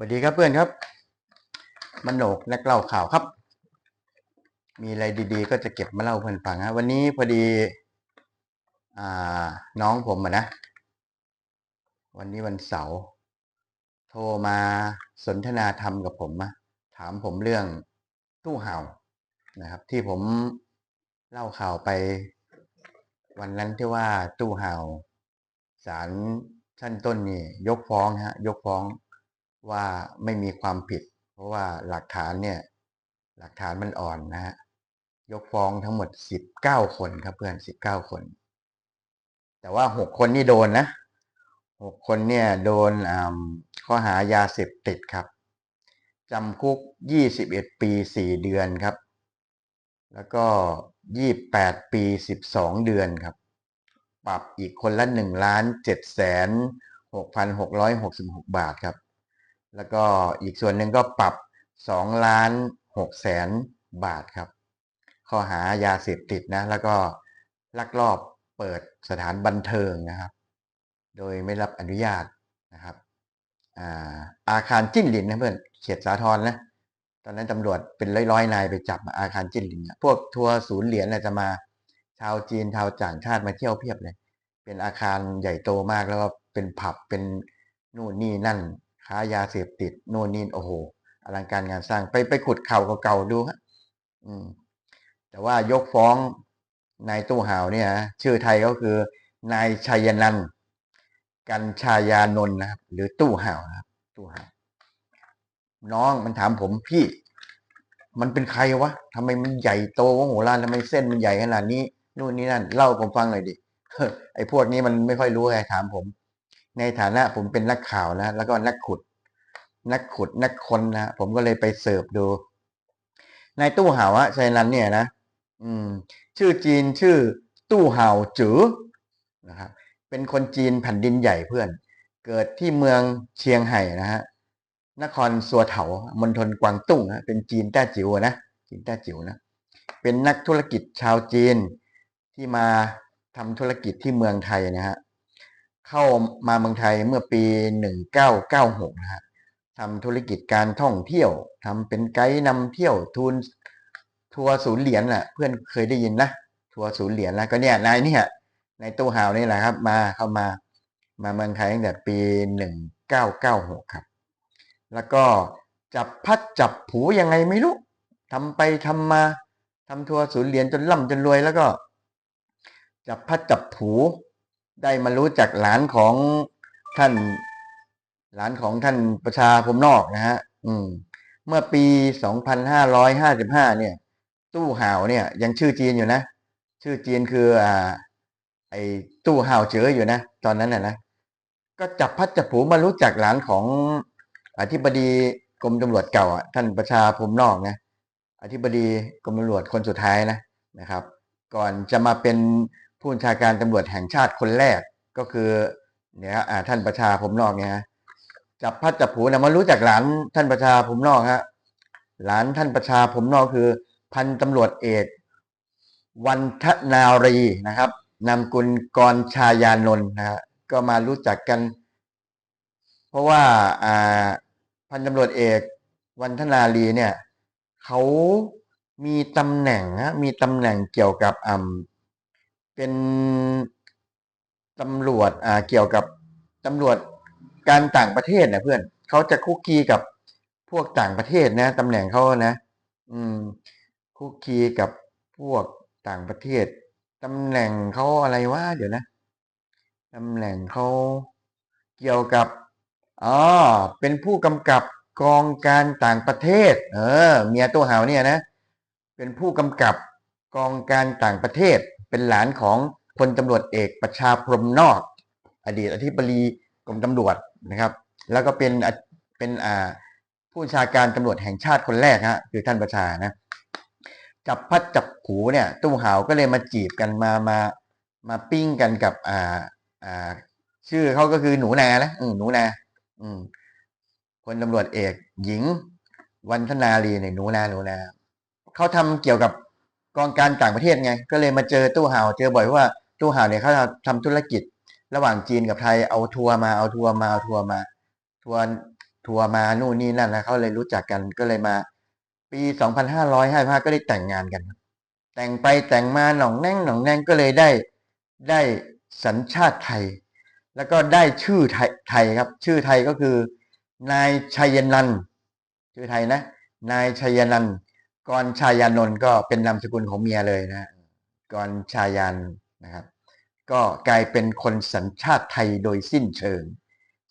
สวัสดีครับเพื่อนครับมันโหนกนักเล่าข่าวครับ มีอะไรดีๆ ก็จะเก็บมาเล่าเพื่อนฟังฮะวันนี้พอดี อ่า น้องผมอะนะ วันนี้วันเสาร์โทรมาสนทนาธรรมกับผมอะถามผมเรื่องตู้เห่านะครับ ที่ผมเล่าข่าวไป วันนั้นที่ว่าตู้เห่าศาลชั้นต้นนี่ยกฟ้องฮะ ยกฟ้อง ว่าไม่มีความผิด เพราะว่าหลักฐานเนี่ยหลักฐานมันอ่อนนะฮะยกฟ้องทั้งหมดสิบเก้าคนครับเพื่อนสิบเก้าคน แต่ว่าหกคนนี่โดนนะหกคนเนี่ยโดนข้อหายาเสพติดครับจำคุกยี่สิบเอ็ดปีสี่เดือนครับ แล้วก็ยี่แปดปีสิบสองเดือนครับ ปรับอีกคนละหนึ่งล้านเจ็ดแสนหกพันหกร้อยหกสิบหกบาทครับ แล้วก็อีกส่วนหนึ่งก็ปรับสองล้านหกแสนบาทครับ ข้อหายาเสพติดนะ แล้วก็ลักลอบเปิดสถานบันเทิงนะครับ โดยไม่รับอนุญาตนะครับอาอาคารจิ้นหลินนะเพื่อนเขตสาทรนะตอนนั้นตำรวจเป็นร้อยๆนายไปจับอาคารจิ้นหลินนะพวกทัวร์ศูนย์เหรียญน่ะจะมาชาวจีนชาวต่างชาติมาเที่ยวเพียบเลย เป็นอาคารใหญ่โตมากแล้วก็เป็นผับเป็นนู่นนี่นั่น ค้ายาเสพติดโน่นนี่โอ้โหอลังการงานสร้างไปไปขุดเข่าเก่าๆดูฮะอืม แต่ว่ายกฟ้องนายตู้ห่าวเนี่ย ชื่อไทยก็คือนายชัยนันท์กัญชายานนท์นะครับ หรือตู้ห่าวนะครับ ตู้ห่าวน้องมันถามผมพี่ มันเป็นใครวะทำไมมันใหญ่โตวะโหฬารทำไมเส้นมันใหญ่ขนาดนี้นู่นนี่นั่นเล่าผมฟังหน่อยดิไอ้พวกนี้มันไม่ค่อยรู้ไงถามผม ในฐานะผมเป็นนักข่าวนะ แล้วก็นักขุด นักขุดนักค้นนะ ผมก็เลยไปเสิร์ฟดูนายตู้หาวะชัยนันเนี่ยนะ อืม ชื่อจีนชื่อ ตู้หาวจือนะครับ เป็นคนจีนแผ่นดินใหญ่เพื่อน เกิดที่เมืองเชียงไห่นะฮะ นครสัวเถามณฑลกวางตุ้งนะเป็นจีนแต้จิ๋วนะ จีนแต้จิ๋วนะ เป็นนักธุรกิจชาวจีนที่มาทำธุรกิจที่เมืองไทยนะฮะ เข้ามาเมืองไทยเมื่อปี 1996 นะฮะทำธุรกิจการท่องเที่ยวทำเป็นไกด์นำเที่ยวทุนทัวร์ศูนย์เหรียญน่ะ เพื่อนเคยได้ยินนะทัวร์ศูนย์เหรียญแล้วก็เนี่ยนายเนี่ยในายตู้ฮาวนี่แหละครับ มาเข้ามามาเมืองไทยตั้งแต่ปี 1996 ครับ แล้วก็จับพัดจับผูยังไงไม่รู้ทำไปทำมาทำทัวร์ศูนย์เหรียญจนร่ำจนรวยแล้วก็ จับพัดจับผู ได้มารู้จักหลานของท่าน หลานของท่านประชาพรมนอกนะฮะอืม เมื่อปี 2555 เนี่ย ตู้ห่าวเนี่ย ยังชื่อจีนอยู่นะ ชื่อจีนคืออ่า ไอ้ตู้ห่าวเจออยู่นะ ตอนนั้นน่ะนะ ก็จับพัดจับผูมารู้จักหลานของอธิบดีกรมตำรวจเก่าอะท่านประชาพรมนอกนะอธิบดีกรมตำรวจคนสุดท้ายนะนะครับ ก่อนจะมาเป็น ผู้บัญชาการตำรวจแห่งชาติคนแรกก็คือเนี่ยท่านประชาพรมนอกเนี่ยฮะจับพัดจับผูนะมารู้จักหลานท่านประชาผมนอกฮะหลานท่านประชาผมนอกคือ พันตำรวจเอกวันทนารีนะครับนามกุลกรชายานนท์นะฮะก็มารู้จักกัน เพราะว่าอ่าพันตำรวจเอกวันทนารีเนี่ยเขามีตำแหน่งฮะมีตำแหน่งเกี่ยวกับอ่า เป็นตำรวจอ่าเกี่ยวกับตำรวจการต่างประเทศนะเพื่อนเขาจะคุกคีกับพวกต่างประเทศนะตำแหน่งเขานะ อืม คุกคีกับพวกต่างประเทศตำแหน่งเขาอะไรวะเดี๋ยวนะตำแหน่งเขาเกี่ยวกับอ๋อเป็นผู้กำกับกองการต่างประเทศ เออ เมียตัวหาวเนี่ยนะ เป็นผู้กำกับกองการต่างประเทศ เป็นหลานของพลตำรวจเอกประชาพรมนอก อดีตอธิบดีกรมตำรวจนะครับ แล้วก็เป็นเป็นอ่าผู้ชาการตำรวจแห่งชาติคนแรกฮะคือท่านประชานะจับพัดจับผูเนี่ยตู้หาวก็เลยมาจีบกันมามามาปิ้งกันกับอ่าอ่าชื่อเขาก็คือหนูนานะอืมหนูนา อืมพลตำรวจเอกหญิง วันธนาลีเนี่ยหนูนาหนูนาเขาทำเกี่ยวกับ กองการต่างประเทศไง ก็เลยมาเจอตู้ห่าวเจอบ่อยเพราะว่าตู้ห่าวเนี่ยเขาทำธุรกิจ ระหว่างจีนกับไทยเอาทัวร์มาเอาทัวร์มาเอาทัวร์มาทัวร์ทัวร์มานู่นนี่นั่นแล้วเขาเลยรู้จักกันก็เลยมา ปีสองพันห้าร้อยห้าห้าก็ได้แต่งงานกัน แต่งไปแต่งมาหน่องแน่งหน่องแน่งก็เลยได้ได้สัญชาติไทย แล้วก็ได้ชื่อไทยไทยครับ ชื่อไทยก็คือนายชัยนันท์ชื่อไทยนะ นายชัยนันท์ กรชายานนท์ก็เป็นนามสกุลของเมียเลยนะกรชายานนะครับ ก็กลายเป็นคนสัญชาติไทยโดยสิ้นเชิง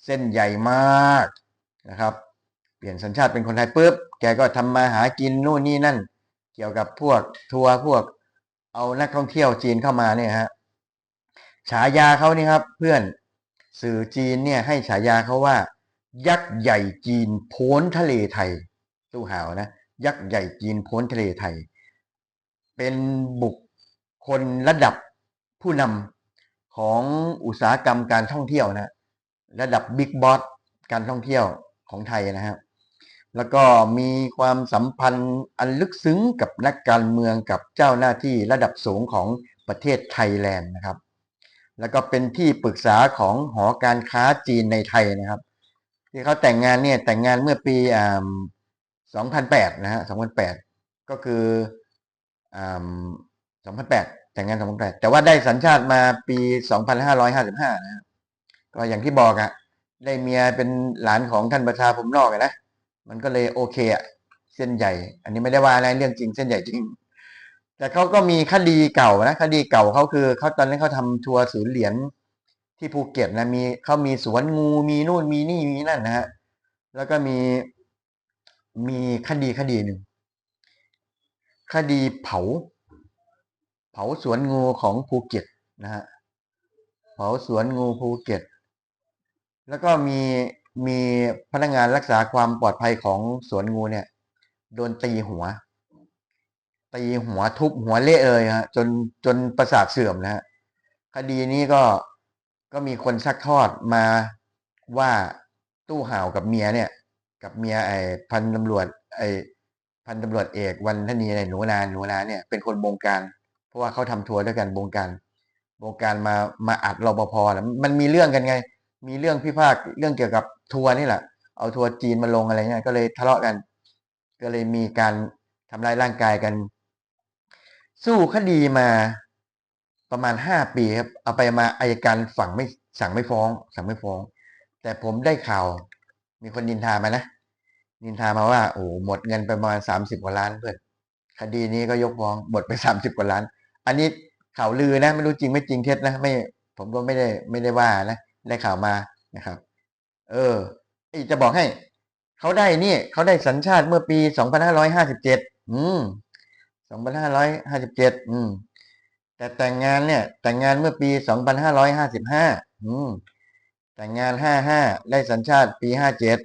เส้นใหญ่มากนะครับ เปลี่ยนสัญชาติเป็นคนไทยปุ๊บแกก็ทำมาหากินนู่นนี่นั่น เกี่ยวกับพวกทัวร์พวกเอานักท่องเที่ยวจีนเข้ามาเนี่ยฮะฉายาเขานี่ครับ เพื่อนสื่อจีนเนี่ยให้ฉายาเขาว่า ยักษ์ใหญ่จีนโพ้นทะเลไทยตู้ห่าวนะ ยักษ์ใหญ่จีนโพ้นทะเลไทย เป็นบุคคลระดับผู้นำของอุตสาหกรรมการท่องเที่ยวนะระดับบิ๊กบอสการท่องเที่ยวของไทยนะครับแล้วก็มีความสัมพันธ์อันลึกซึ้งกับนักการเมืองกับเจ้าหน้าที่ระดับสูงของประเทศไทยแลนด์นะครับ แล้วก็เป็นที่ปรึกษาของหอการค้าจีนในไทยนะครับ ที่เขาแต่งงานเนี่ยแต่งงานเมื่อปีอ่า 2008 นะฮะ 2008 ก็คืออ2008 แต่งงาน 2008 แต่ว่าได้สัญชาติมาปี 2555 นะฮะ ก็อย่างที่บอกอะได้เมียเป็นหลานของท่านประชาผมนอกนะ มันก็เลยโอเคอะเส้นใหญ่ อันนี้ไม่ได้ว่าอะไรเรื่องจริงเส้นใหญ่จริง แต่เขาก็มีคดีเก่านะ คดีเก่าเขาคือเขาตอนนั้นเขาทำทัวร์ศูนย์เหรียญที่ภูเก็ตนะ มีเขามีสวนงู มีนู่น มีนี่ มีนั่นนะฮะ แล้วก็มี มีคดีคดีหนึ่งคดีเผา เผาสวนงูของภูเก็ตนะฮะเผาสวนงูภูเก็ต แล้วก็มีมีพนักงานรักษาความปลอดภัยของสวนงูเนี่ย โดนตีหัว ตีหัวทุบหัวเละเลยฮะจนจนประสาทเสื่อมนะฮะคดีนี้ก็ก็มีคนซักทอดมาว่าตู้ห่าวกับเมียเนี่ย กับเมียไอ้พันตำรวจ ไอ้พันตำรวจเอกวันธนีไอ้หนูนาหนูนาเนี่ยเป็นคนบงการ เพราะว่าเขาทำทัวร์ด้วยกันบงการบงการมามาอัดรปภนะมันมีเรื่องกันไง มีเรื่องพิพาทเรื่องเกี่ยวกับทัวร์นี่แหละเอาทัวร์จีนมาลงอะไรเงี้ยก็เลยทะเลาะกัน ก็เลยมีการทำร้ายร่างกายกัน สู้คดีมาประมาณห้าปีครับ เอาไปมาอายการฝั่งไม่สั่งไม่ฟ้อง สั่งไม่ฟ้อง แต่ผมได้ข่าว มีคนนินทามานะ นินทามาว่า โอ้หมดเงินไปประมาณสามสิบกว่าล้านเพื่อนคดีนี้ก็ยกฟ้องหมดไปสามสิบกว่าล้าน อันนี้ข่าวลือนะ ไม่รู้จริงไม่จริงเท็จนะไม่ ผมก็ไม่ได้ไม่ได้ว่านะได้ข่าวมานะครับ เออจะบอกให้เขาได้นี่เขาได้สัญชาติเมื่อปีสองพันห้าร้อยห้าสิบเจ็ดอืมสองพันห้าร้อยห้าสิบเจ็ดอืม แต่แต่งงานเนี่ย แต่งงานเมื่อปีสองพันห้าร้อยห้าสิบห้าอืม แต่งงานห้าห้าได้สัญชาติปีห้าเจ็ด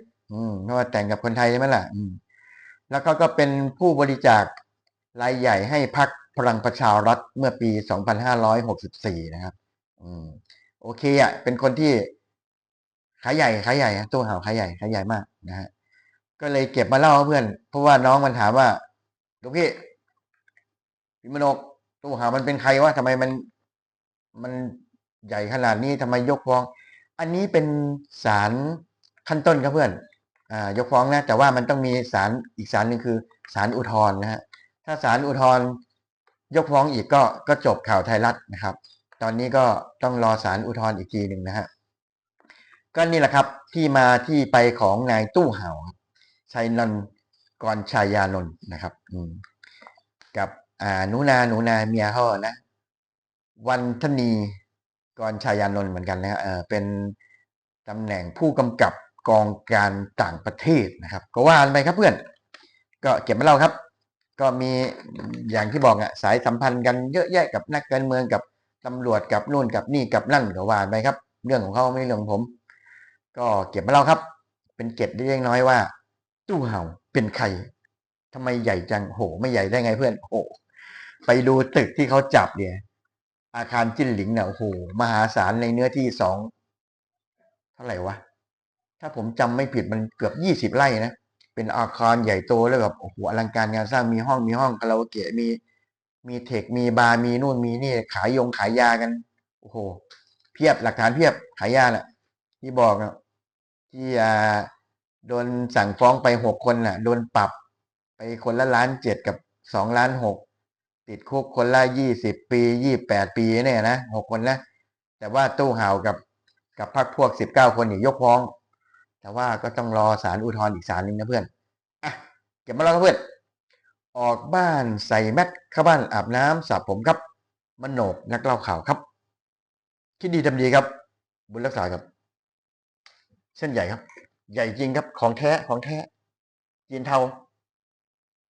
เพราะว่าแต่งกับคนไทยใช่ไหมล่ะแล้วเขาก็เป็นผู้บริจาครายใหญ่ให้พรรคพลังประชารัฐเมื่อปีสองพันะครับ อืม โอเคอะ เป็นคนที่ขายใหญ่ขายใหญ่ตู้ห่าขายใหญ่ขายใหญ่มากนะฮะ ก็เลยเก็บมาเล่าเพื่อน เพราะว่าน้องมันถามว่าลูกพี่พี่มนกตู้ห่ามันเป็นใครวะทำไมมัน มันใหญ่ขนาดนี้ทำไมยกฟ้อง อันนี้เป็นศาลขั้นต้นครับเพื่อนอ่ายกฟ้องนะแต่ว่ามันต้องมีศาลอีกศาลหนึ่งคือศาลอุทธรณ์นะฮะถ้าศาลอุทธรณ์ยกฟ้องอีกก็ก็จบข่าวไทยรัฐนะครับ ตอนนี้ก็ต้องรอศาลอุทธรณ์อีกทีหนึ่งนะฮะก็นี่แหละครับที่มาที่ไปของนายตู้เห่าชัยนนท์กรชายานนท์นะครับกับอ่าหนูนาหนูนาเมียเขาอนะวันธนี กรชายานนท์เหมือนกันนะฮะเออเป็นตำแหน่งผู้กำกับกองการต่างประเทศนะครับ ก็ว่านไปครับเพื่อน ก็เก็บมาเล่าครับ ก็มีอย่างที่บอกอะสายสัมพันธ์กันเยอะแยะกับนักการเมืองกับตำรวจกับนู่นกับนี่กับนั่นก็ว่าไปครับ เรื่องของเขาไม่เรื่องผม ก็เก็บมาเล่าครับ เป็นเกร็ดเล็กน้อยว่า ตู้เห่าเป็นใครทำไมใหญ่จังโห ไม่ใหญ่ได้ไงเพื่อนโห ไปดูตึกที่เขาจับเนี่ย อาคารจิ้นหลิงเนี่ยโอ้โหมหาศาลในเนื้อที่สองเท่าไหร่วะ ถ้าผมจำไม่ผิดมันเกือบยี่สิบไร่นะเป็นอาคารใหญ่โตแล้วแบบโอ้โหอลังการงานสร้างมีห้องมีห้องคาราโอเกะมีมีเทคมีบาร์มีนู่นมีนี่ขายยงขายยากัน โอ้โห เพียบหลักฐานเพียบขายยาแหละที่บอกอะที่อ่าโดนสั่งฟ้องไปหกคนน่ะ โดนปรับไปคนละล้านเจ็ดกับสองล้านหก ติดคุกคนละยี่สิบปียี่แปดปีเนี่ยนะหกคนนะ แต่ว่าตู้ห่าวกับกับพรรคพวกสิบเก้าคนนี่ยกฟ้อง แต่ว่าก็ต้องรอศาลอุทธรณ์อีกศาลหนึ่งนะเพื่อนอะเก็บมาแล้วครับเพื่อน ออกบ้านใส่แมสเข้าบ้านอาบน้ำสระผมครับมโนกนักเล่าข่าวครับ คิดดีทำดีครับ บุญรักษาครับ เส้นใหญ่ครับ ใหญ่จริงครับของแท้ของแท้จีนเทา